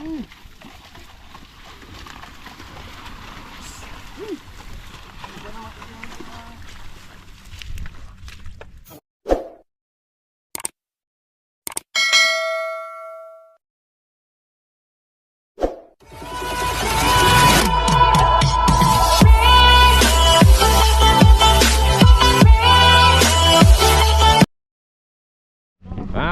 Mga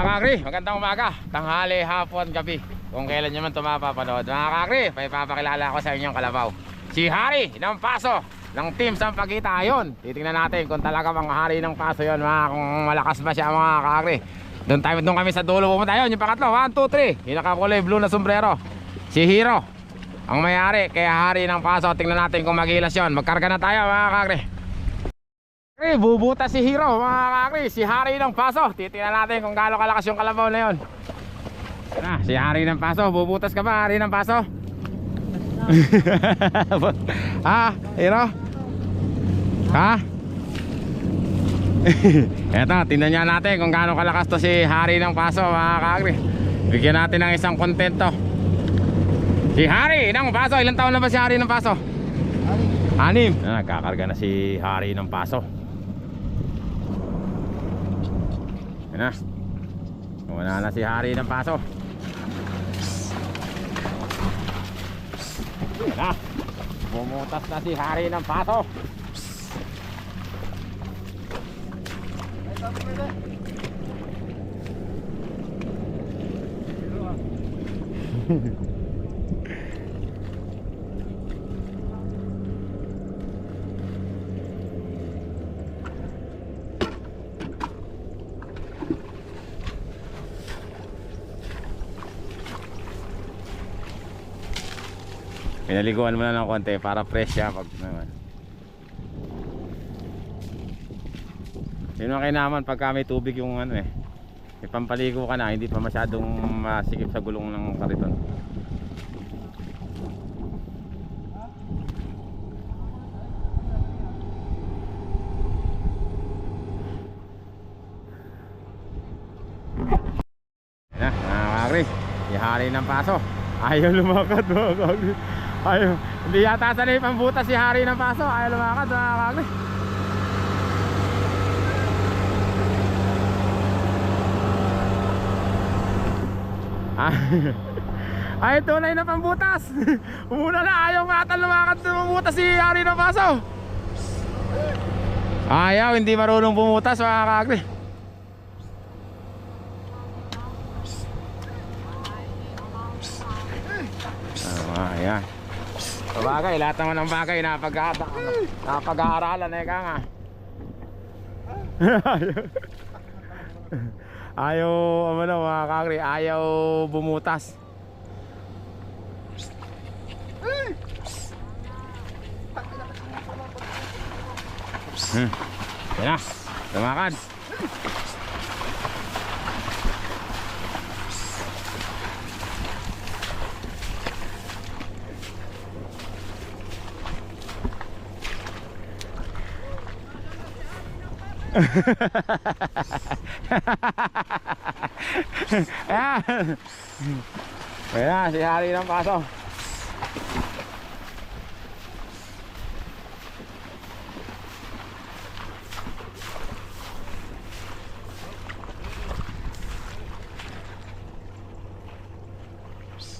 kakri, magandang umaga, tanghali, hapon, gabi Kung kailan nyo man ito mapapanood. Mga kakri, papakilala ko sa inyong kalabaw. Si Hari ng Paso ng Team Sampagita Ayon Titingnan natin kung talaga mga Hari ng Paso yon mga Kung malakas ba siya mga kakri. Doon, tayo, doon kami sa dulo pumunta. Yun Yung pangatlo, 1, 2, 3 Yung blue na sombrero. Si Hero Ang may-ari, kaya Hari ng Paso. Tingnan natin kung magilas yon Magkarga na tayo mga kakri. Kakri, bubuta si Hero mga kakri. Si Hari ng Paso. Titingnan natin kung gaano kalakas yung kalabaw na yun Na, si Hari ng Paso Bubutas ka ba Hari ng Paso? ha? Hero? Ha? Eto, tingnan niya natin kung gaano kalakas to si Hari ng Paso mga kakri Bigyan natin ng isang kontento Si Hari ng Paso Ilan taon na ba si Hari ng Paso? Anim ah, Nagkakarga na si Hari ng Paso Yan na. Wala na si Hari ng paso. Na. Bumutas na si Hari ng paso. Pinaliguan mo na ng konti para fresh siya pag naman. Yun ang kainaman pagka may tubig yung ano eh. May pampaligo ka na, hindi pa masyadong masikip sa gulong ng kariton. Yan na, mga kakri. Ihari ng paso. Ayaw lumakad mga kakri. Ayaw. Hindi yata sanay pambutas si Hari ng paso. Ayaw lumakad mga kakri. Ah. Ay, tunay na pambutas. Umuna na, ayaw mata lumakad pambutas si Hari ng paso. Ayaw, hindi marunong bumutas mga kakri. Ah, ayan. Sabagay, lahat naman ng bagay napag napag-aaralan eh ka nga. ayaw, ano na mga kakri, ayaw bumutas. Hmm. Yan na, lumakad. Ayan. Ayan, si Hari ng paso.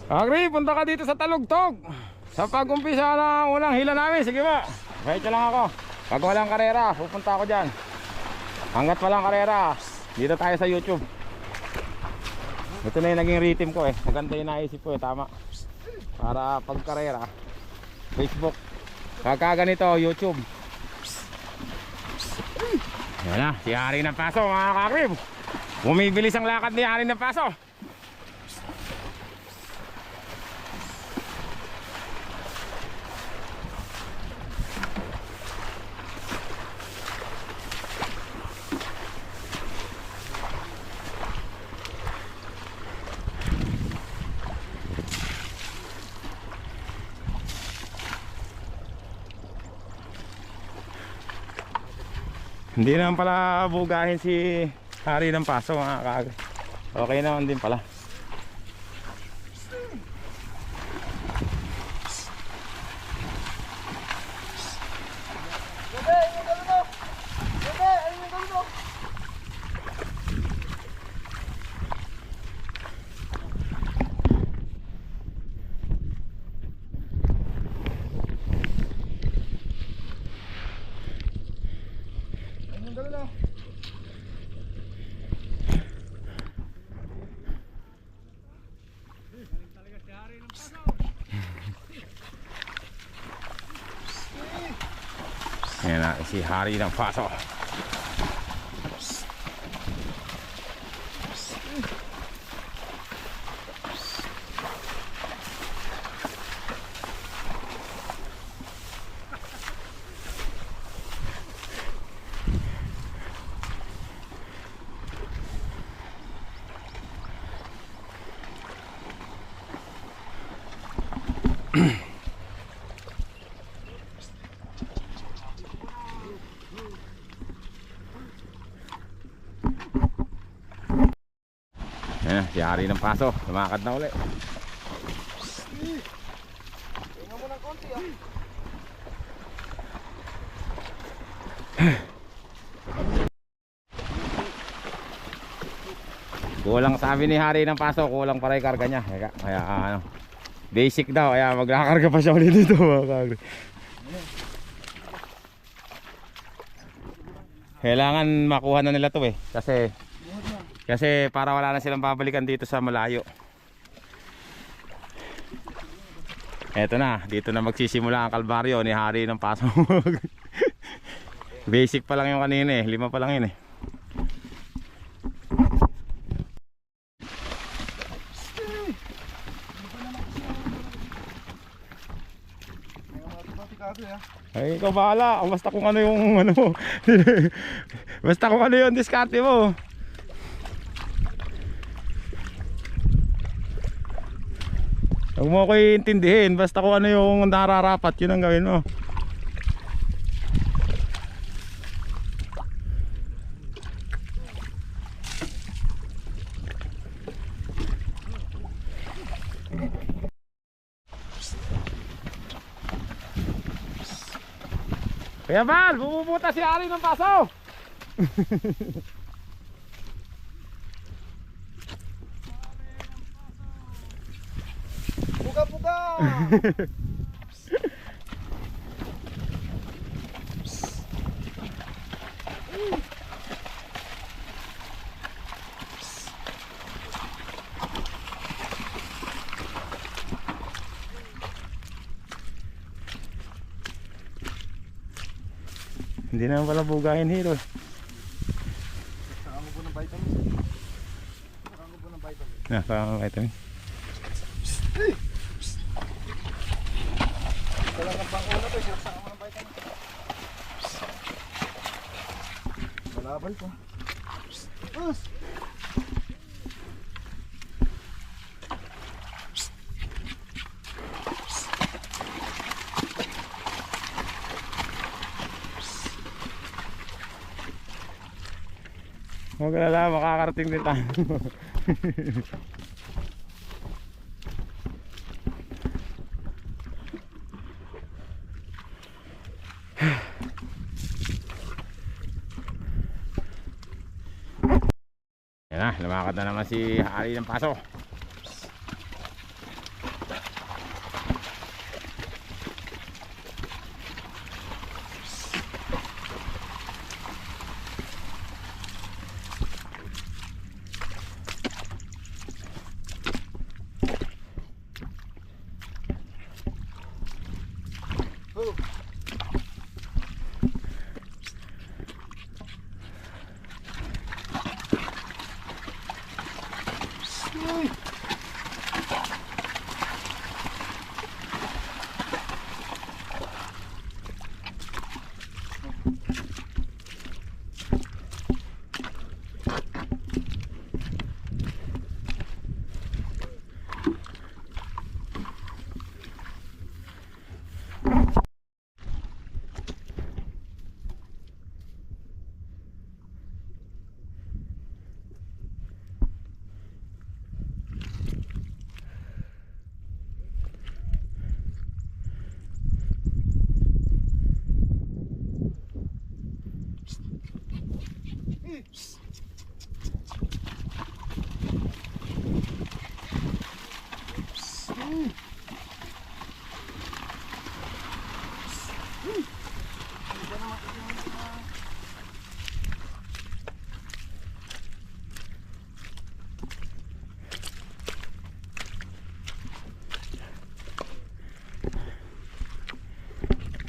Agri, punta ka dito sa Talugtog. Sa pag-umpisa ng unang hila namin, sige ba? Kahit lang ako. Pag walang karera, pupunta ako dyan. Hanggat walang karera, dito tayo sa YouTube. Ito na yung naging rhythm ko eh. Maganda yung naisip ko eh, tama. Para pag karera, Facebook. Kaka ganito, YouTube. Yan na, si Hari ng Paso mga kakrib. Bumibilis ang lakad ni Hari ng Paso. Hindi naman pala bugahin si Hari ng Paso mga kaagad. Okay naman din pala. Natin si Hari ng Paso. Hari ng Paso. Lumakad na uli. Kulang sabi ni Hari ng Paso, kulang para karga niya. Kaya, kaya ah, ano, basic daw, kaya magkakarga pa siya ulit dito. mga. Kailangan makuha na nila to eh. Kasi kasi para wala na silang babalikan dito sa malayo. Eto na, dito na magsisimula ang kalbaryo ni Hari ng Paso. Basic pa lang yung kanina eh, lima pa lang yun eh. Ay, ikaw bahala. Basta kung ano yung ano mo. Basta kung ano yung diskarte mo. Huwag mo ko iintindihin. Basta kung ano yung nararapat, yun ang gawin mo. Kaya Val, bumubuta si Ari ng paso. Hindi naman pala bugahin hero. Saka mo po ng vitamins. Saka mo po ng vitamins. Na, parang vitamin. Ito lang ang panguna to. Saka mo ng vitamins. Malabal pa. Us! Huwag ka lang, makakarating din tayo. Yan na, lumakad na naman si Hari ng Paso.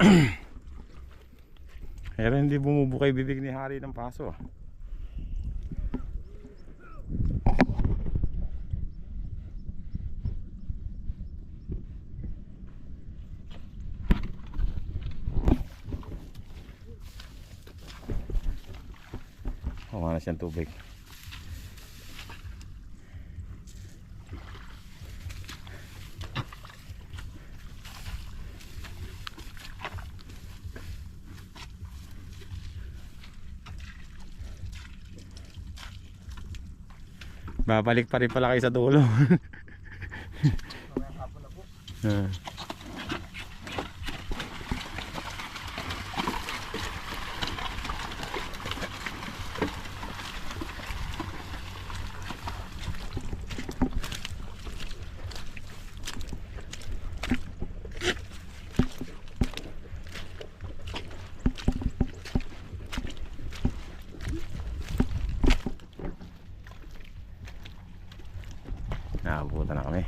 Pero hindi bumubukay bibig ni Hari ng paso. Ah. Huwag na siyang tubig. Babalik pa rin pala kayo sa dulo. Ah. Nakabuta na kami.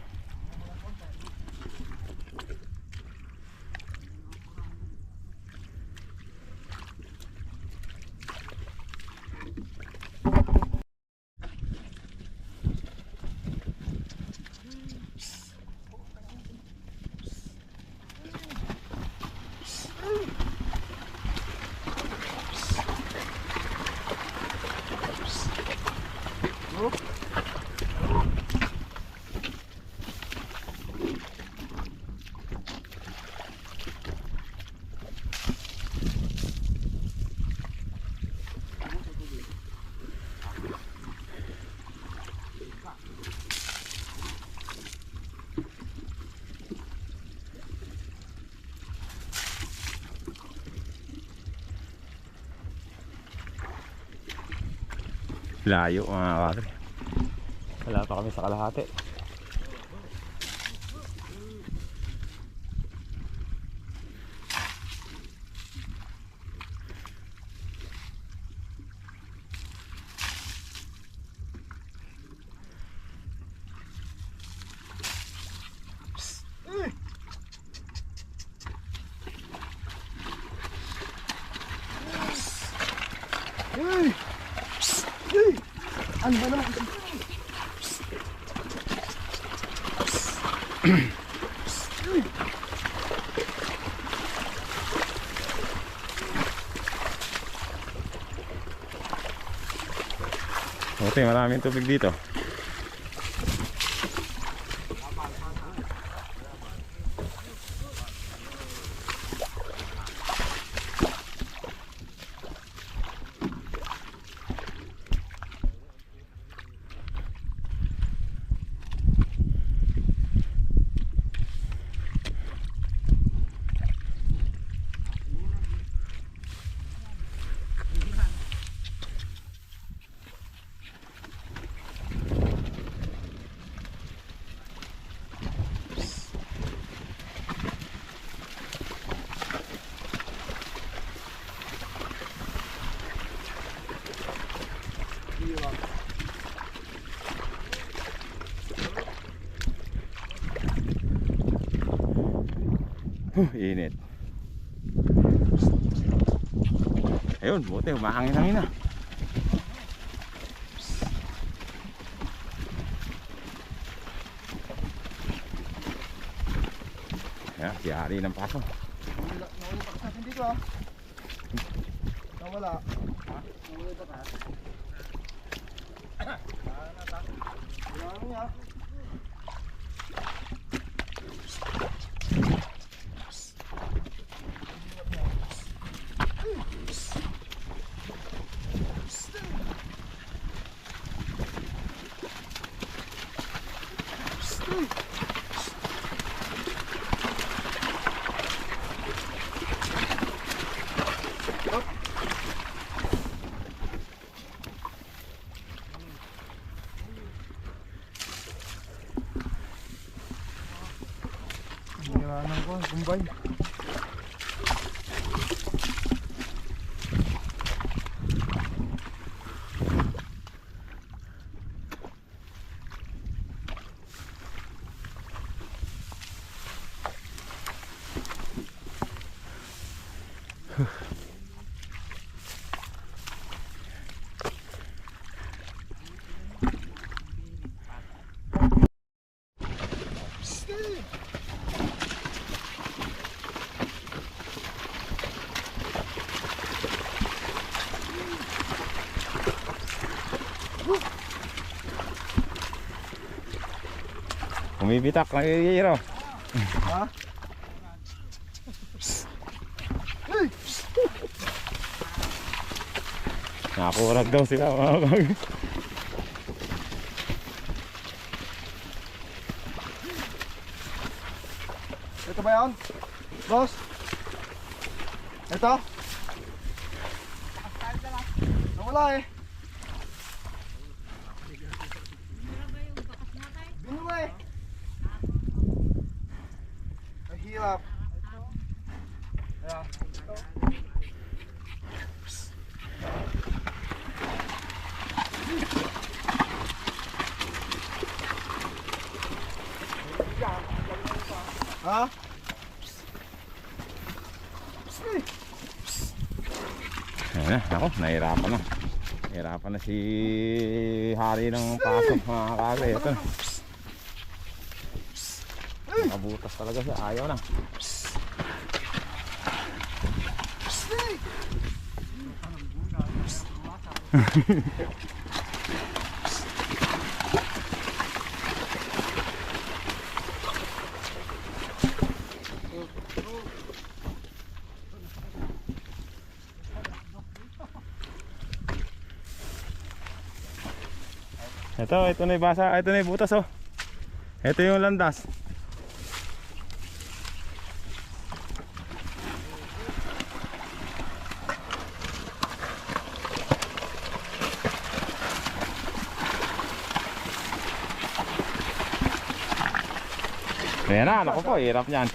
Layo mga kakri. Wala pa kami sa kalahati. Ano ba naman? Buti maraming tubig dito. Huh, init. Ayun, buti, humahangin-hangin na. Ayan, si Hari ng paso. Nawala, nawala pa kasi dito ah. Nawala. Ha? Nawala pa kasi. Wala niya. Hiniwanan ko, kumbay. Bumibitak ng hero. Ha? Nakakurag daw sila mga kag. Ito ba yan? Boss? Ito? Nawala eh. Binula eh. Hirap. Ayan. Ha? Ayan na, ako, nahirapan na. Nahirapan na si Hari ng pasok mga kagay. Ito na. Talaga siya, ayaw na. Ito, ito na yung basa, ito na yung butas oh. Ito yung landas. Ayan na, naku po, hirap niyan.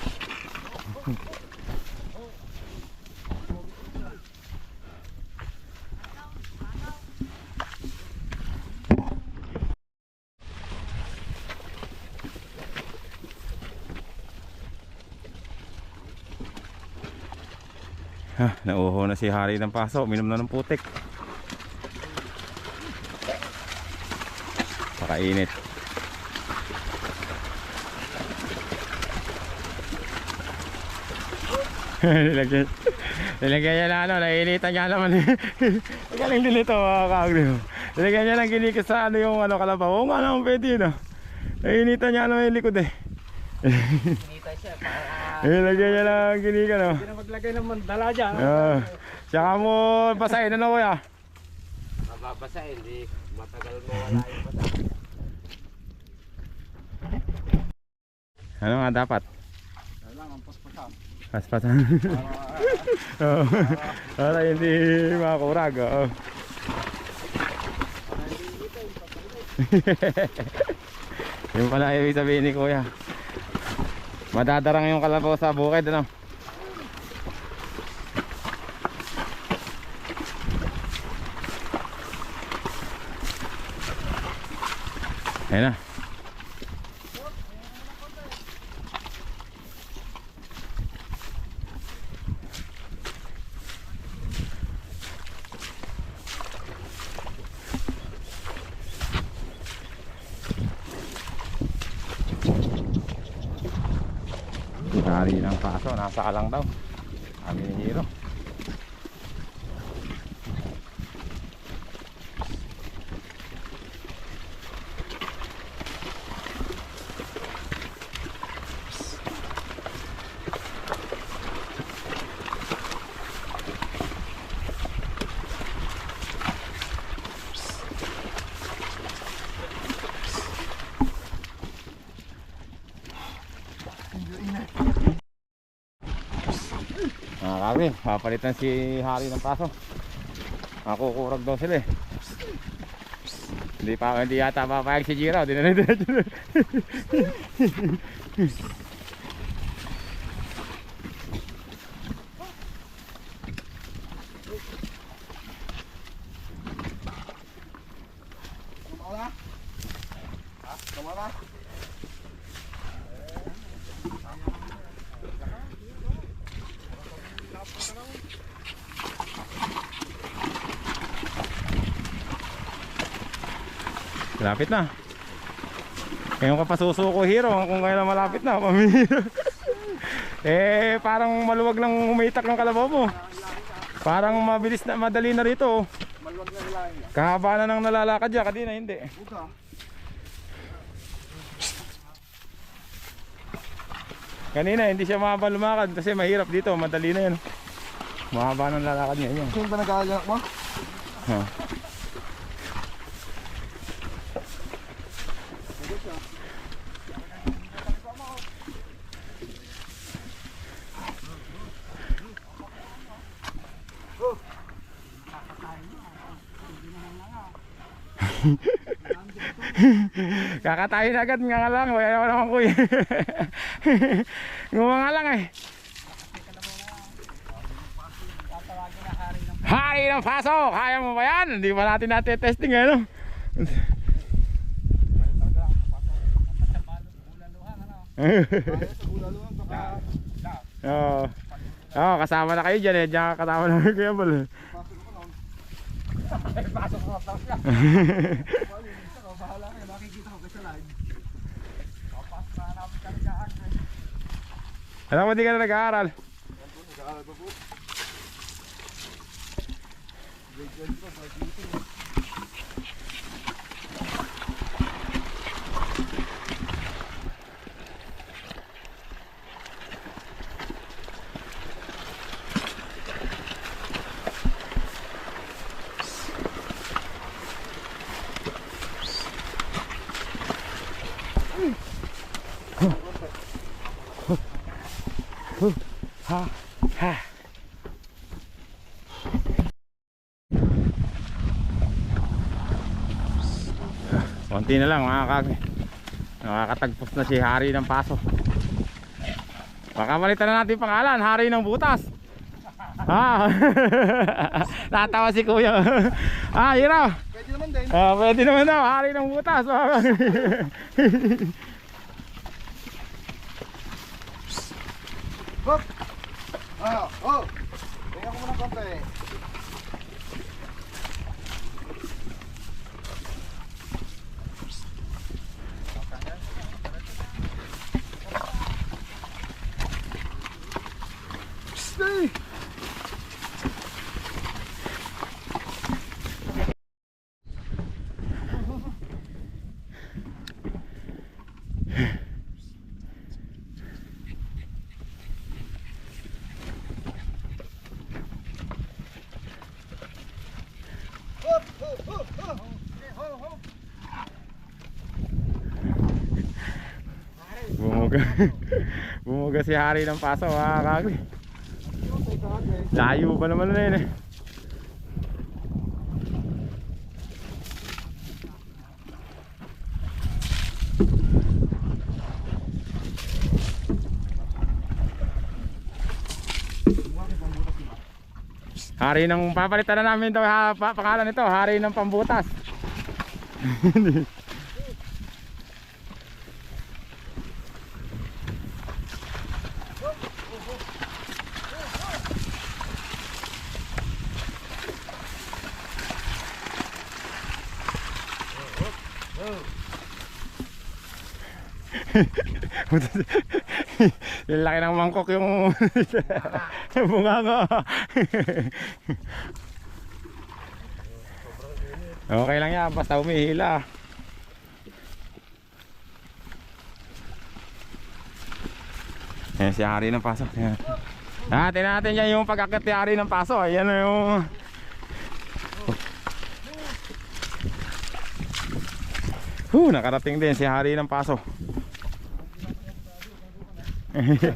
Ha, nauho na si Hari ng paso, minom na ng putik. Pakainit. Nilagyan, nilagyan niya na ano, nainitan niya naman. Galing din ito mga kaagriho. Nilagyan niya ng ginikis sa ano yung ano kalabaw. Oo nga naman pwede yun. ah. Nainitan niya naman yung likod eh. Nilagyan niya ng ginikan oh. hindi na maglagay ng mandala dyan. Ah, tsaka mo basahin ano kuya? Mababasa hindi matagal mo wala yung basa. Ano nga dapat? Paspasan. Oo. Para hindi makurag. Oo. Yung pala ibig sabihin ni kuya. Madadarang yung kalabaw sa bukid ano? Ayun na. Hari ng paso, nasa ka lang daw. Kami ni Hiro. Kami, papalitan si Hari ng paso. Makukurag daw sila eh. Hindi pa hindi yata papayag si Jiro, di Malapit na. Ngayon ka pa susuko hero kung kailan malapit na. Pamihiro. eh, parang maluwag lang umitak ng kalabaw mo. Parang mabilis na, madali na rito. Maluwag na nila yun. Kahaba na nang nalalakad dyan, kadina hindi. Kanina hindi siya mahaba lumakad kasi mahirap dito, madali na yan. Mahaba ng lalakad niya yan. Sino ba nag-aalak mo? Ha. Kakatayin agad nga lang, wala naman naman kuya. Nguma nga lang eh. Hari ng paso! Kaya mo ba yan? Hindi pa natin natin testing eh, no? Oo. Oo, kasama na kayo dyan eh. Diyan kasama na kayo kuya Bal. Bahala kayo, makikita ko kayo sa live. Alam mo, di ka na nag-aaral. Nag-aaral. Ha, ha. Konti na lang mga kag. Nakakatagpos na si Hari ng paso. Baka malitan na natin pangalan, Hari ng butas. Ha? Natawa si Kuya. ah, hiraw. Pwede naman din. Ah, pwede naman daw, Hari ng butas. mga kag. Hop! Ah, oh! Tingnan ko muna ng konti. Stay! Hop! Hop! Hop! Hop! Okay, hop! Hop! Bumuga. Bumuga si Hari ng paso, mga kag. Layo pa naman na yun eh. Hari ng papalitan na namin ito ha, pa, pangalan nito, Hari ng Pambutas. yung laki ng mangkok yung yung bunganga. okay lang yan, basta umihila. Ayan si Hari ng paso. Natin natin yan yung pagkakit ni Hari ng paso. Ayan yung... Huh, nakarating din si Hari ng paso. Hindi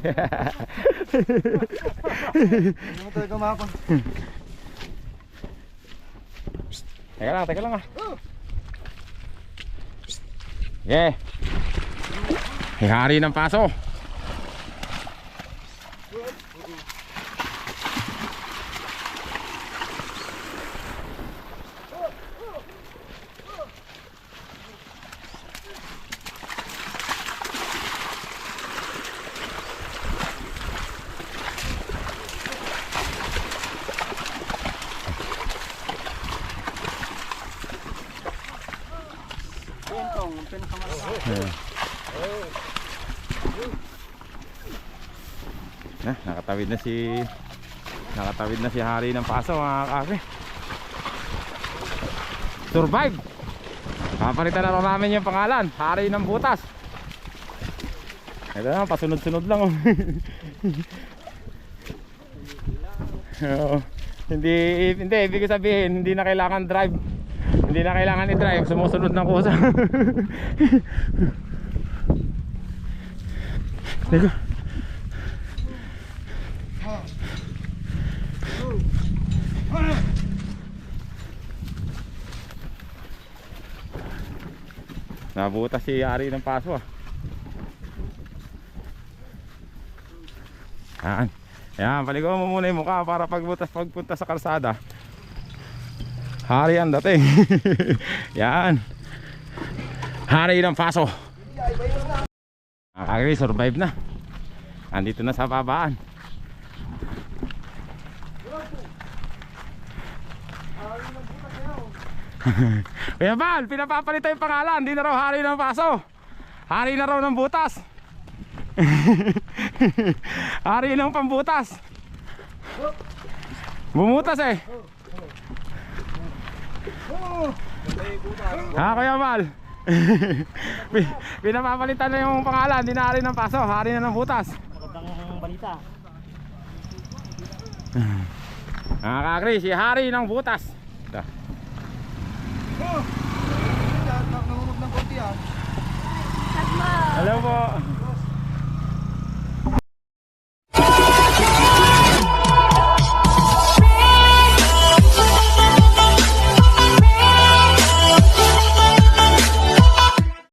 mo talaga makapag... Teka lang, teka lang ah. Yeah. May hari ng paso. Pintong, pinakamalaki. Na, nakatawid na si nakatawid na si hari ng paso mga kake. Survive. Papalitan na rin namin yung pangalan, hari ng butas. Ito na, pasunod-sunod lang oh. Hindi, hindi, ibig sabihin, hindi na kailangan drive. Hindi na kailangan i-drive, sumusunod ng kusa. Lego. Nabutas si Ari ng paso ah. Yan. Yan, paligaw mo muna yung mukha para pagbutas pagpunta sa kalsada. Hari ang dating. Yan. Hari ng paso. Nakakagri, survive na. Andito na sa babaan. Kuya Val, pinapapalito yung pangalan. Hindi na raw hari ng paso. Hari na raw ng butas. hari ng pambutas. Bumutas eh. Ha, Kuya Val? Pi- Pinapapalitan na yung pangalan. Hindi na hari ng paso. Hari na ng butas. Magandang balita. Nakakagri, si hari ng butas. Ito. Oh! Nahulog ng konti ah. Hello po.